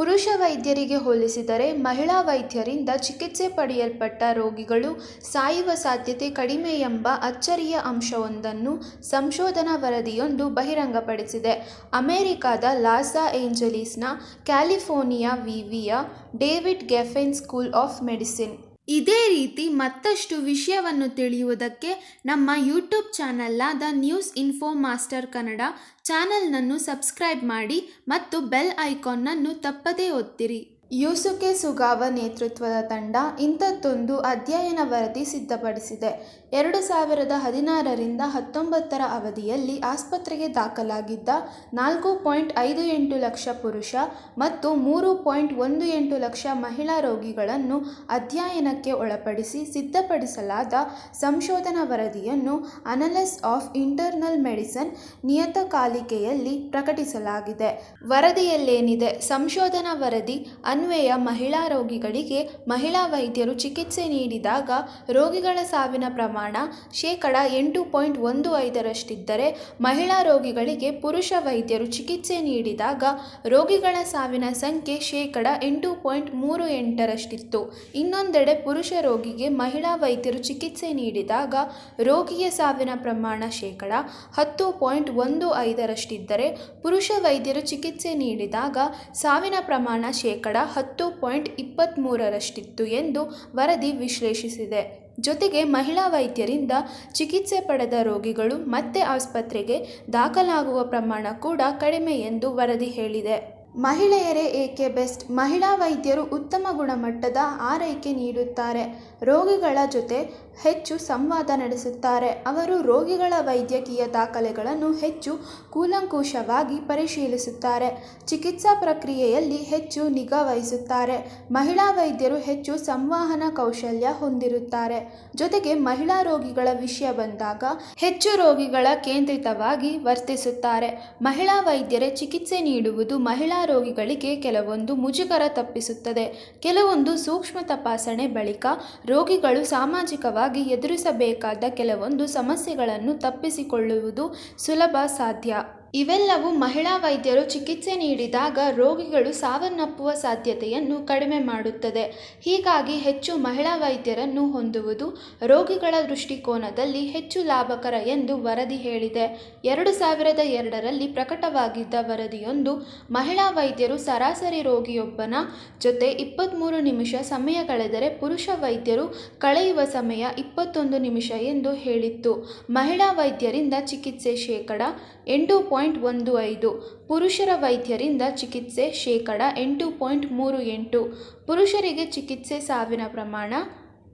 ಪುರುಷ ವೈದ್ಯರಿಗೆ ಹೋಲಿಸಿದರೆ ಮಹಿಳಾ ವೈದ್ಯರಿಂದ ಚಿಕಿತ್ಸೆ ಪಡೆಯಲ್ಪಟ್ಟ ರೋಗಿಗಳು ಸಾಯುವ ಸಾಧ್ಯತೆ ಕಡಿಮೆ ಎಂಬ ಅಚ್ಚರಿಯ ಅಂಶವೊಂದನ್ನು ಸಂಶೋಧನಾ ವರದಿಯೊಂದು ಬಹಿರಂಗಪಡಿಸಿದೆ. ಅಮೆರಿಕಾದ ಲಾಸ್ ಏಂಜಲೀಸ್ನ ಕ್ಯಾಲಿಫೋರ್ನಿಯಾ ವಿವಿಯ David Geffen School of Medicine. ಇದೇ ರೀತಿ ಮತ್ತಷ್ಟು ವಿಷಯವನ್ನು ತಿಳಿಯುವುದಕ್ಕೆ ನಮ್ಮ ಯೂಟ್ಯೂಬ್ ಚಾನೆಲ್ನಾದ ನ್ಯೂಸ್ ಇನ್ಫೋ ಮಾಸ್ಟರ್ ಕನ್ನಡ ಚಾನೆಲ್ನನ್ನು ಸಬ್ಸ್ಕ್ರೈಬ್ ಮಾಡಿ ಮತ್ತು ಬೆಲ್ ಐಕಾನ್ನನ್ನು ತಪ್ಪದೇ ಒತ್ತಿರಿ. ಯೂಸುಕೆ ಸುಗಾವ ನೇತೃತ್ವದ ತಂಡ ಇಂಥದ್ದೊಂದು ಅಧ್ಯಯನ ವರದಿ ಸಿದ್ಧಪಡಿಸಿದೆ. ಎರಡು ಸಾವಿರದ ಹದಿನಾರರಿಂದ ಹತ್ತೊಂಬತ್ತರ ಅವಧಿಯಲ್ಲಿ ಆಸ್ಪತ್ರೆಗೆ ದಾಖಲಾಗಿದ್ದ ನಾಲ್ಕು ಪಾಯಿಂಟ್ ಐದು ಎಂಟು ಲಕ್ಷ ಪುರುಷ ಮತ್ತು ಮೂರು ಪಾಯಿಂಟ್ ಒಂದು ಎಂಟು ಲಕ್ಷ ಮಹಿಳಾ ರೋಗಿಗಳನ್ನು ಅಧ್ಯಯನಕ್ಕೆ ಒಳಪಡಿಸಿ ಸಿದ್ಧಪಡಿಸಲಾದ ಸಂಶೋಧನಾ ವರದಿಯನ್ನು ಅನಲಸ್ ಆಫ್ ಇಂಟರ್ನಲ್ ಮೆಡಿಸನ್ ನಿಯತಕಾಲಿಕೆಯಲ್ಲಿ ಪ್ರಕಟಿಸಲಾಗಿದೆ. ವರದಿಯಲ್ಲೇನಿದೆ? ಸಂಶೋಧನಾ ವರದಿ ಅನ್ವಯ ಮಹಿಳಾ ರೋಗಿಗಳಿಗೆ ಮಹಿಳಾ ವೈದ್ಯರು ಚಿಕಿತ್ಸೆ ನೀಡಿದಾಗ ರೋಗಿಗಳ ಸಾವಿನ ಪ್ರಮಾಣ ಶೇಕಡ ಎಂಟು ಪಾಯಿಂಟ್ ಒಂದು ಐದರಷ್ಟಿದ್ದರೆ, ಮಹಿಳಾ ರೋಗಿಗಳಿಗೆ ಪುರುಷ ವೈದ್ಯರು ಚಿಕಿತ್ಸೆ ನೀಡಿದಾಗ ರೋಗಿಗಳ ಸಾವಿನ ಸಂಖ್ಯೆ ಶೇಕಡ ಎಂಟು ಪಾಯಿಂಟ್ ಮೂರು ಎಂಟರಷ್ಟಿತ್ತು. ಇನ್ನೊಂದೆಡೆ ಪುರುಷ ರೋಗಿಗೆ ಮಹಿಳಾ ವೈದ್ಯರು ಚಿಕಿತ್ಸೆ ನೀಡಿದಾಗ ರೋಗಿಯ ಸಾವಿನ ಪ್ರಮಾಣ ಶೇಕಡ ಹತ್ತು ಪಾಯಿಂಟ್ ಒಂದು ಐದರಷ್ಟಿದ್ದರೆ, ಪುರುಷ ವೈದ್ಯರು ಚಿಕಿತ್ಸೆ ನೀಡಿದಾಗ ಸಾವಿನ ಪ್ರಮಾಣ ಶೇಕಡ ಹತ್ತು ಪಾಯಿಂಟ್ ಇಪ್ಪತ್ತ್ಮೂರರಷ್ಟಿತ್ತು ಎಂದು ವರದಿ ವಿಶ್ಲೇಷಿಸಿದೆ. ಜೊತೆಗೆ ಮಹಿಳಾ ವೈದ್ಯರಿಂದ ಚಿಕಿತ್ಸೆ ಪಡೆದ ರೋಗಿಗಳು ಮತ್ತೆ ಆಸ್ಪತ್ರೆಗೆ ದಾಖಲಾಗುವ ಪ್ರಮಾಣ ಕೂಡ ಕಡಿಮೆ ಎಂದು ವರದಿ ಹೇಳಿದೆ. ಮಹಿಳೆಯರೇ ಏಕೆ ಬೆಸ್ಟ್? ಮಹಿಳಾ ವೈದ್ಯರು ಉತ್ತಮ ಗುಣಮಟ್ಟದ ಆರೈಕೆ ನೀಡುತ್ತಾರೆ. ರೋಗಿಗಳ ಜೊತೆ ಹೆಚ್ಚು ಸಂವಾದ ನಡೆಸುತ್ತಾರೆ. ಅವರು ರೋಗಿಗಳ ವೈದ್ಯಕೀಯ ದಾಖಲೆಗಳನ್ನು ಹೆಚ್ಚು ಕೂಲಂಕುಷವಾಗಿ ಪರಿಶೀಲಿಸುತ್ತಾರೆ. ಚಿಕಿತ್ಸಾ ಪ್ರಕ್ರಿಯೆಯಲ್ಲಿ ಹೆಚ್ಚು ನಿಗಾ ವಹಿಸುತ್ತಾರೆ. ಮಹಿಳಾ ವೈದ್ಯರು ಹೆಚ್ಚು ಸಂವಹನ ಕೌಶಲ್ಯ ಹೊಂದಿರುತ್ತಾರೆ. ಜೊತೆಗೆ ಮಹಿಳಾ ರೋಗಿಗಳ ವಿಷಯ ಬಂದಾಗ ಹೆಚ್ಚು ರೋಗಿಗಳ ಕೇಂದ್ರಿತವಾಗಿ ವರ್ತಿಸುತ್ತಾರೆ. ಮಹಿಳಾ ವೈದ್ಯರೇ ಚಿಕಿತ್ಸೆ ನೀಡುವುದು ಮಹಿಳಾ ರೋಗಿಗಳಿಗೆ ಕೆಲವೊಂದು ಮುಜುಗರ ತಪ್ಪಿಸುತ್ತದೆ. ಕೆಲವೊಂದು ಸೂಕ್ಷ್ಮ ತಪಾಸಣೆ ಬಳಿಕ ರೋಗಿಗಳು ಸಾಮಾಜಿಕವಾಗಿ ಎದುರಿಸಬೇಕಾದ ಕೆಲವೊಂದು ಸಮಸ್ಯೆಗಳನ್ನು ತಪ್ಪಿಸಿಕೊಳ್ಳುವುದು ಸುಲಭ ಸಾಧ್ಯ. ಇವೆಲ್ಲವೂ ಮಹಿಳಾ ವೈದ್ಯರು ಚಿಕಿತ್ಸೆ ನೀಡಿದಾಗ ರೋಗಿಗಳು ಸಾವನ್ನಪ್ಪುವ ಸಾಧ್ಯತೆಯನ್ನು ಕಡಿಮೆ ಮಾಡುತ್ತದೆ. ಹೀಗಾಗಿ ಹೆಚ್ಚು ಮಹಿಳಾ ವೈದ್ಯರನ್ನು ಹೊಂದುವುದು ರೋಗಿಗಳ ದೃಷ್ಟಿಕೋನದಲ್ಲಿ ಹೆಚ್ಚು ಲಾಭಕರ ಎಂದು ವರದಿ ಹೇಳಿದೆ. ಎರಡು ಸಾವಿರದ ಎರಡರಲ್ಲಿ ಪ್ರಕಟವಾಗಿದ್ದ ವರದಿಯೊಂದು ಮಹಿಳಾ ವೈದ್ಯರು ಸರಾಸರಿ ರೋಗಿಯೊಬ್ಬನ ಜೊತೆ ಇಪ್ಪತ್ತ್ಮೂರು ನಿಮಿಷ ಸಮಯ ಕಳೆದರೆ ಪುರುಷ ವೈದ್ಯರು ಕಳೆಯುವ ಸಮಯ ಇಪ್ಪತ್ತೊಂದು ನಿಮಿಷ ಎಂದು ಹೇಳಿತ್ತು. ಮಹಿಳಾ ವೈದ್ಯರಿಂದ ಚಿಕಿತ್ಸೆ ಶೇಕಡ ಎಂಟು ಪಾಯಿಂಟ್ ಒಂದು ಐದು, ಪುರುಷರ ವೈದ್ಯರಿಂದ ಚಿಕಿತ್ಸೆ ಶೇಕಡ ಎಂಟು ಪಾಯಿಂಟ್ ಮೂರು ಎಂಟು. ಪುರುಷರಿಗೆ ಚಿಕಿತ್ಸೆ ಸಾವಿನ ಪ್ರಮಾಣ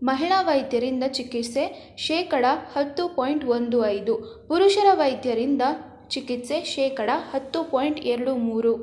ಮಹಿಳಾ ವೈದ್ಯರಿಂದ ಚಿಕಿತ್ಸೆ ಶೇಕಡ ಹತ್ತು ಪಾಯಿಂಟ್ ಒಂದು ಐದು, ಪುರುಷರ ವೈದ್ಯರಿಂದ ಚಿಕಿತ್ಸೆ ಶೇಕಡ ಹತ್ತು ಪಾಯಿಂಟ್ ಎರಡು ಮೂರು.